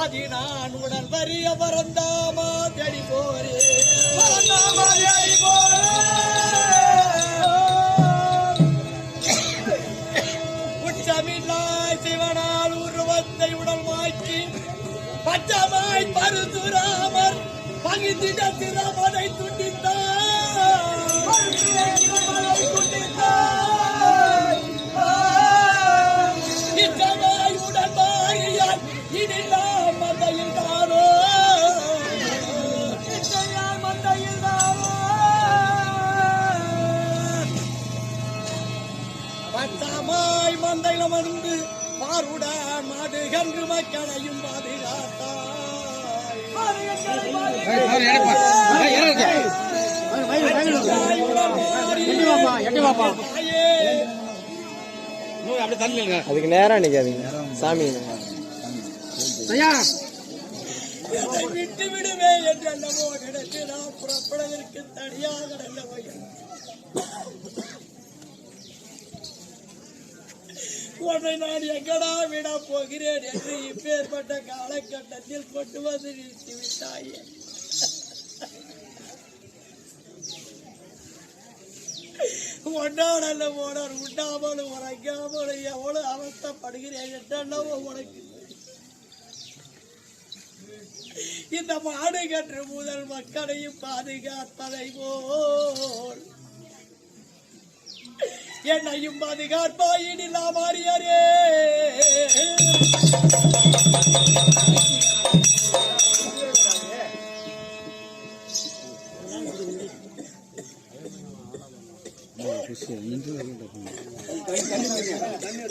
ஆதி நான் உடல் வரிய பரந்தாமா தேடி போரே. பரந்தாமா தேடி போரே. உச்சமில்லாய் சிவனால் உருவத்தை உடல் மாக்கி பச்சமாய் பருதுராமர் பகிர்ந்திட திறமதை துண்டித்தார். மந்தையில வந்து பாருடான் மாடு கன்று மக்களையும் அதுக்கு நேரம் நிக்காதீங்க சாமி. விட்டு விடுவே என்று அல்லவோ நினைத்து நான் புறப்படுவதற்கு தனியாக நல்லவோ உன்னை நான் எங்கடா விட போகிறேன் என்று இப்பேற்பட்ட காலகட்டத்தில் கொண்டு வந்து நிறுத்தி விட்டாயே ஓனர் போனார் உண்டாமலும் உறங்காமலும் எவ்வளவு அவஸ்தப்படுகிறேன் என்றல்லவோ உனக்கு. இந்த மாடு முதல் மக்களையும் பாதுகாப்பதை போல் என்னையும் பாதுகாப்பாயினில்லா மாறியாரே தண்ணி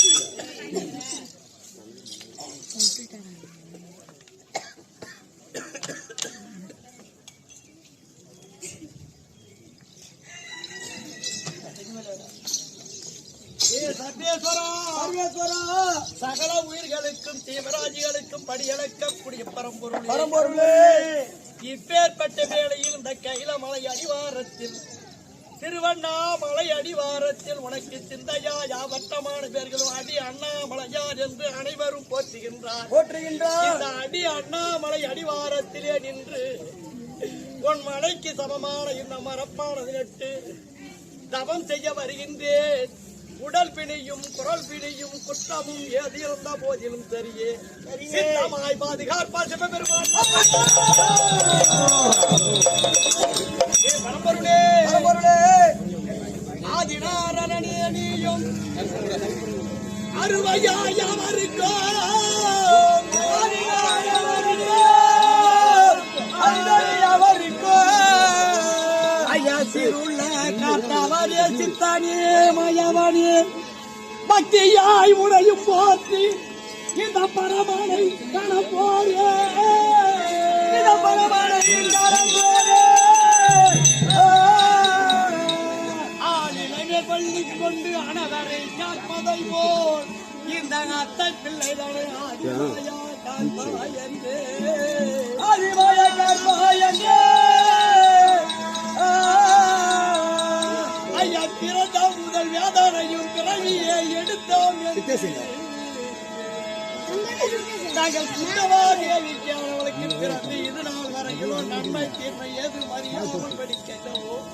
சகல உயிர்களுக்கும் தீவிராஜிகளுக்கும் படியளக்கக்கூடிய பரம்பொருள். பரம்பொருளே! இப்பேற்பட்ட வேளையில் இந்த கைலமலை அடிவாரத்தில் திருவண்ணாமலை அடிவாரத்தில் உனக்கு சிந்தையா யாவட்டமான பேர்களும் அடி அண்ணாமலையார் என்று அனைவரும் போற்றுகின்றார். போற்றுகின்றார். இந்த அடி அண்ணாமலை அடிவாரத்திலே நின்று உன் மலைக்கு சமமான இந்த மரப்பானது நட்டு தவம் செய்ய வருகின்றேன். உடல் பிணியும் குரல் பிணியும் குற்றமும் ஏது இருந்த போதிலும் சரியே. சித்தமாய் பாதுகாப்பால் சிவபெருமான் ஆதினாரணே நீயும் அருமையாய் அவருக்கோ. சித்தானே மயவனே. பக்தியாய் உடையும் போற்றி. இந்த பரமனை கணப்போரே இந்த பரமனை கணப்போரே ஆளிலே பள்ளி கொண்டு அனவரை காப்பதை போல். இந்த அத்தை பிள்ளைகளை காண்பாய் என்று. ஆதிமாயா பிறந்த முதல் வேதனையும் பிறவியை எடுத்தோம் நாங்கள் குண்டவா தேவிக்கு அவர்களுக்கு பிறந்து இது நாள் வரையிலும் நன்மை தீர்மை ஏது மறியாமல் படிக்கிறோம்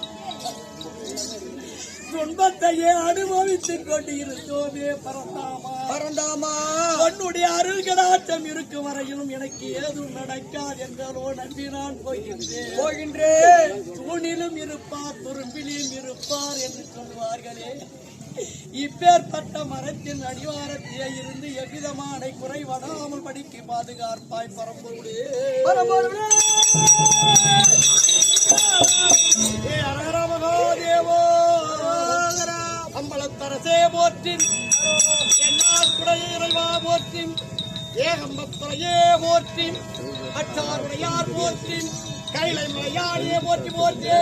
துன்பத்தையே அனுபவித்துக் கொண்டு இருந்தோமே பரந்தாமா. பரந்தாமா. உன்னுடைய அருள் கடாட்சம் இருக்கும் வரையிலும் எனக்கு ஏதும் நடக்காது என்றோ நம்பி நான் போகின்றேன். போகின்றேன். தூணிலும் இருப்பார் துரும்பிலும் இருப்பார் என்று சொல்வார்களே இப்பேற்பட்ட மரத்தின் அடிவாரத்திலே இருந்து எவ்விதமான குறைவடாமல் படிக்கு பாதுகாப்பாய் பரம்பொருளே. பரம்பொருளே. ஏ அரஹர மகாதேவோ. அரசே போற்றி என்னாருடைய இறைவா போற்றி ஏகம்பத்துறையே போற்றி அச்சாருடையார் போற்றி கைலை மலையாடியே போற்றி போற்றே.